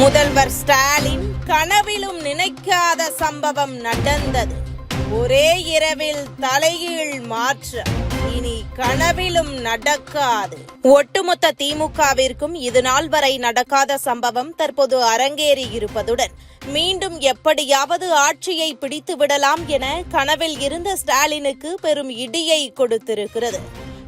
முதல்வர் ஸ்டாலின் கனவிலும் நினைக்காத சம்பவம் நடந்தது. ஒரே இரவில் தலைகீழ் மாற்ற இனி கனவிலும் நடக்காது. ஒட்டுமொத்த திமுகவிற்கும் இது நாள் வரை நடக்காத சம்பவம் தற்போது அரங்கேறி இருப்பதுடன் மீண்டும் எப்படியாவது ஆட்சியை பிடித்து விடலாம் என கனவில் இருந்த ஸ்டாலினுக்கு பெரும் இடியை கொடுத்திருக்கிறது.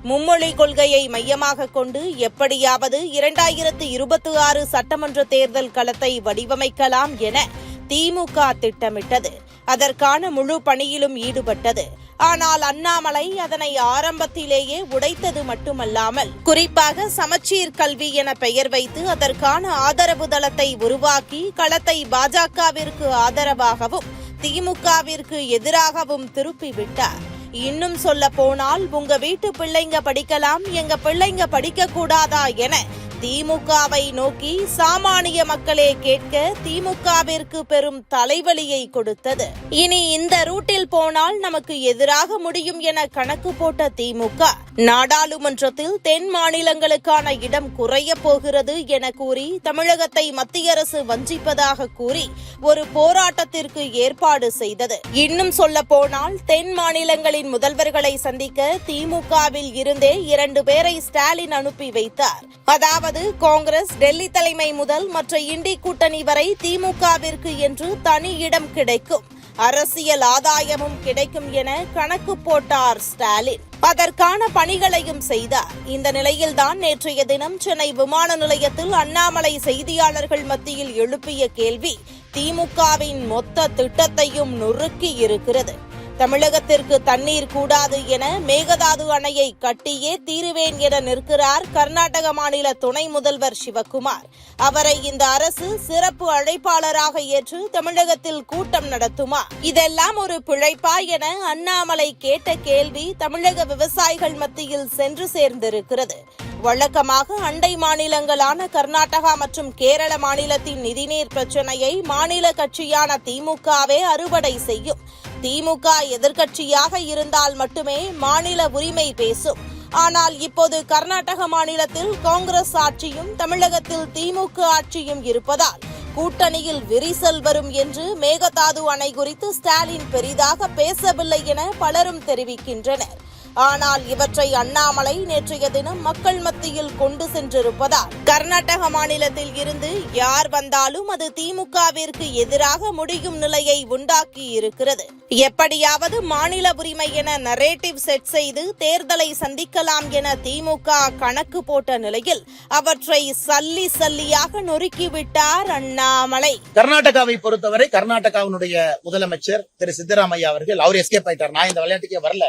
மும்மொழி கொள்கையை மையமாக கொண்டு எப்படியாவது இரண்டாயிரத்து இருபத்தி ஆறு சட்டமன்ற தேர்தல் களத்தை வடிவமைக்கலாம் என திமுக திட்டமிட்டது. அதற்கான முழு பணியிலும் ஈடுபட்டது. ஆனால் அண்ணாமலை அதனை ஆரம்பத்திலேயே உடைத்தது மட்டுமல்லாமல் குறிப்பாக சமச்சீர் கல்வி என பெயர் வைத்து அதற்கான ஆதரவு தளத்தை உருவாக்கி களத்தை பாஜகவிற்கு ஆதரவாகவும் திமுகவிற்கு எதிராகவும் திருப்பிவிட்டார். இன்னும் சொல்ல போனால் உங்க வீட்டு பிள்ளைங்க படிக்கலாம் எங்க பிள்ளைங்க படிக்க கூடாதா என திமுகவை நோக்கி சாமானிய மக்களே கேட்க திமுகவிற்கு பெரும் தலைவலியை கொடுத்தது. இனி இந்த ரூட்டில் போனால் நமக்கு எதிராக முடியும் என கணக்கு போட்ட திமுக நாடாளுமன்றத்தில் தென் மாநிலங்களுக்கான இடம் குறைய போகிறது என கூறி தமிழகத்தை மத்திய அரசு வஞ்சிப்பதாக கூறி ஒரு போராட்டத்திற்கு ஏற்பாடு செய்தது. இன்னும் சொல்ல போனால் தென் மாநிலங்களின் முதல்வர்களை சந்திக்க திமுகவில் இருந்தே இரண்டு பேரை ஸ்டாலின் அனுப்பி வைத்தார். அதாவது காங்கிரஸ் டெல்லி தலைமை முதல் மற்ற இண்டி கூட்டணி வரை திமுகவிற்கு என்று தனி இடம் கிடைக்கும். அரசியல் ஆதாயமும் கிடைக்கும் என கணக்கு போட்டார் ஸ்டாலின். அதற்கான பணிகளையும் செய்தார். இந்த நிலையில்தான் நேற்றைய தினம் சென்னை விமான நிலையத்தில் அண்ணாமலை செய்தியாளர்கள் மத்தியில் எழுப்பிய கேள்வி திமுகவின் மொத்த திட்டத்தையும் நொறுக்கி இருக்கிறது. தமிழகத்திற்கு தண்ணீர் கூடாது என மேகதாது அணையை கட்டியே தீருவேன் என நிற்கிறார் கர்நாடக மாநில துணை முதல்வர் சிவக்குமார் அவரை இந்த அரசு சிறப்பு அழைப்பாளராக ஏற்று தமிழகத்தில் கூட்டம் நடத்துமா? இதெல்லாம் ஒரு பிழைப்பா என அண்ணாமலை கேட்ட கேள்வி தமிழக விவசாயிகள் மத்தியில் சென்று சேர்ந்திருக்கிறது. வழக்கமாக அண்டை மாநிலங்களான கர்நாடகா மற்றும் கேரள மாநிலத்தின் நிதிநீர் பிரச்சனையை மாநில கட்சியான திமுகவே அறுவடை செய்யும். திமுக எதிர்க்கட்சியாக இருந்தால் மட்டுமே மாநில உரிமை பேசும். ஆனால் இப்போது கர்நாடக மாநிலத்தில் காங்கிரஸ் ஆட்சியும் தமிழகத்தில் திமுக ஆட்சியும் இருப்பதால் கூட்டணியில் விரிசல் வரும் என்று மேகதாது அணை குறித்து ஸ்டாலின் பெரிதாக பேசவில்லை என பலரும் தெரிவிக்கின்றனர். ஆனால் இவற்றை அண்ணாமலை நேற்றைய தினம் மக்கள் மத்தியில் கொண்டு சென்றிருப்பதால் கர்நாடக மாநிலத்தில் இருந்து யார் வந்தாலும் அது திமுகவிற்கு எதிராக முடியும் நிலையை உண்டாக்கி இருக்கிறது எப்படியாவது மாநில உரிமை என நரேட்டிவ் செட் செய்து தேர்தலை சந்திக்கலாம் என திமுக கணக்கு போட்ட நிலையில் அவற்றை சல்லி சல்லியாக நொறுக்கிவிட்டார் அண்ணாமலை. கர்நாடகாவை பொறுத்தவரை கர்நாடகாவினுடைய முதலமைச்சர் திரு சித்தராமையா அவர்கள் அவர் எஸ்கேப் ஆயிட்டார். நான் இந்த விளையாட்டுக்கே வரல.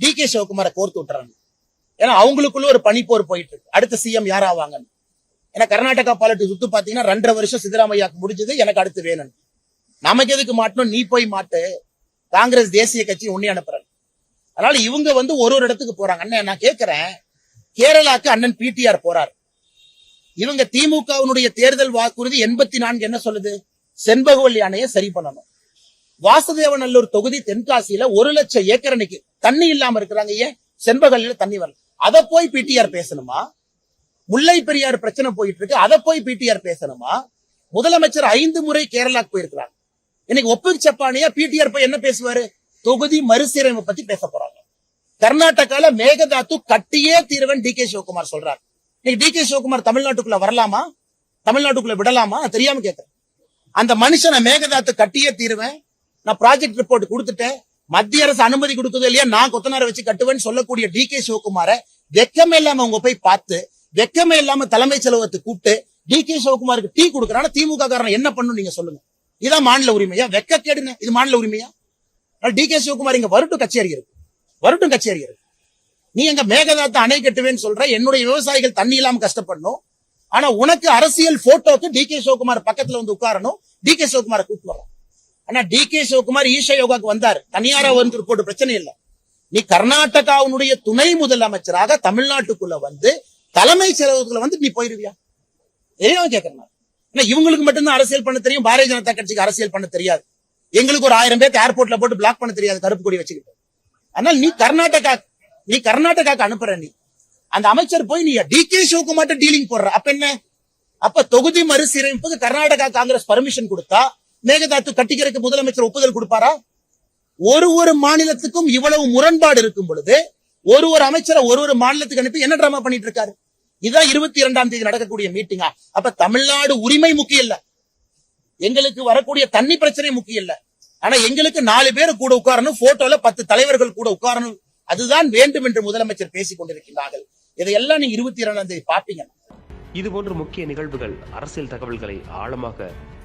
டி கே சிவகுமாரை கோர்த்து விட்டுறாங்க. ஏன்னா அவங்களுக்குள்ள ஒரு பனிப்போர் போயிட்டு இருக்கு அடுத்த சிஎம் யாராவாங்கன்னு. ஏன்னா கர்நாடகா பாலிட்டிக்ஸ் சுத்து பாத்தீங்கன்னா ரெண்டரை வருஷம் சித்தராமையாக்கு முடிஞ்சது எனக்கு அடுத்து வேணும் நமக்கு எதுக்கு மாட்டணும்? நீ போய் மாட்டு. காங்கிரஸ் தேசிய கட்சி உன்னி அனுப்புறாங்க. அதனால இவங்க வந்து ஒரு ஒரு இடத்துக்கு போறாங்க. அண்ணன் நான் கேட்கிறேன் கேரளாக்கு அண்ணன் பிடிஆர் போறார். இவங்க திமுகவினுடைய தேர்தல் வாக்குறுதி எண்பத்தி நான்கு என்ன சொல்லுது? செண்பகவல்லி அணையை சரி பண்ணணும். வாசுதேவநல்லூர் தொகுதி தென்காசியில ஒரு லட்சம் ஏக்கர் அன்னைக்கு தண்ணி இல்லாம இருக்கிறாங்க ஏன்? செண்பகல்ல தண்ணி வரல. அதை போய் பிடிஆர் பேசணுமா? முல்லை பெரியார் பிரச்சனை போயிட்டு இருக்கு அதை போய் பிடிஆர் பேசணுமா? முதலமைச்சர் ஐந்து முறை கேரளாக்கு போயிருக்கிறாங்க. இன்னைக்கு ஒப்புக்கு சப்பானியா பிடிஆர் போய் என்ன பேசுவாரு? தொகுதி மறுசீரமைப்பு பத்தி பேச போறாங்க. கர்நாடகால மேகதாத்து கட்டியே தீர்வன் டி கே சிவகுமார் சொல்றாரு. இன்னைக்கு டி கே சிவகுமார் தமிழ்நாட்டுக்குள்ள வரலாமா? தமிழ்நாட்டுக்குள்ள விடலாமா? தெரியாம கேட்கிறேன் அந்த மனுஷனை மேகதாத்து கட்டியே தீருவேன். நான் ப்ராஜெக்ட் ரிப்போர்ட் கொடுத்துட்டேன். மத்திய அரசு அனுமதி கொடுக்குது இல்லையா நான் கொத்தனாரை வச்சு கட்டுவேன்னு சொல்லக்கூடிய டி கே சிவகுமார வெக்கமே இல்லாம அவங்க போய் பார்த்து வெக்கமே இல்லாம தலைமைச் செலவத்தை கூப்பிட்டு டி கே சிவகுமாருக்கு டீ கொடுக்கறான திமுக காரணம் என்ன பண்ணும் நீங்க சொல்லுங்க. இதான் மாநில உரிமையா? வெக்க கேடுங்க இது மாநில உரிமையா? டி கே சிவகுமார் இங்க வரட்டும் கச்சேரி இருக்கு. வரட்டும் கச்சேரி இருக்கு. நீ எங்க மேகதாத்த அணை கட்டுவேன்னு சொல்ற என்னுடைய விவசாயிகள் தண்ணி இல்லாம கஷ்டப்படணும். ஆனா உனக்கு அரசியல் போட்டோக்கு டி கே சிவகுமார் பக்கத்துல வந்து உட்காரணும் டி கே சிவகுமாரை கூப்பிட்டு வரோம் ஆனா டி கே சிவகுமார் ஈஷா யோகாக்கு வந்தார். தனியாரா வந்து போட்டு பிரச்சனை இல்ல. நீ கர்நாடகாவுடைய துணை முதலமைச்சராக தமிழ்நாட்டுக்குள்ள வந்து தலைமை செலவுக்குள்ள வந்து நீ போயிருவியா? தெரியாம கேக்குறேன்? ஏன்னா இவங்களுக்கு மட்டும்தான் அரசியல் பண்ண தெரியும் பாரதிய ஜனதா கட்சிக்கு அரசியல் பண்ண தெரியாது. எங்களுக்கு ஒரு ஆயிரம் பேருக்கு ஏர்போர்ட்ல போட்டு பிளாக் பண்ண தெரியாது கருப்பு கொடி வச்சுக்கிட்டு. ஆனால் நீ கர்நாடகா நீ கர்நாடகாக்கு அனுப்புற நீ. அந்த அமைச்சர் போய் நீ டி கே சிவகுமார்ட்ட டீலிங் போடுற. அப்ப என்ன? அப்ப தொகுதி மறுசீரமைப்புக்கு கர்நாடகா காங்கிரஸ் பர்மிஷன் கொடுத்தா மேகதாத்து கட்டிக்கிறதுக்கு முதலமைச்சர் ஒப்புதல் கொடுப்பாரா? ஒரு ஒரு மாநிலத்துக்கும் இவ்வளவு முரண்பாடு இருக்கும் பொழுது ஒரு ஒரு அமைச்சரை ஒரு ஒரு மாநிலத்துக்கு அனுப்பி என்ன டிராமா பண்ணிட்டு இருக்காரு இதுதான் இருபத்தி இரண்டாம் தேதி நடக்கக்கூடிய மீட்டிங்கா அப்ப தமிழ்நாடு உரிமை முக்கியம் இல்ல. எங்களுக்கு வரக்கூடிய தண்ணி பிரச்சனை முக்கியம் இல்ல. ஆனா எங்களுக்கு நாலு பேர் கூட உட்காரணும் போட்டோல பத்து தலைவர்கள் கூட உட்காரணும். அதுதான் வேண்டும் என்று முதலமைச்சர் பேசிக் கொண்டிருக்கிறார்கள் இதையெல்லாம் நீங்க இருபத்தி இரண்டாம் தேதி பாப்பீங்க. இதுபோன்ற முக்கிய நிகழ்வுகள் அரசியல் தகவல்களை ஆழமாக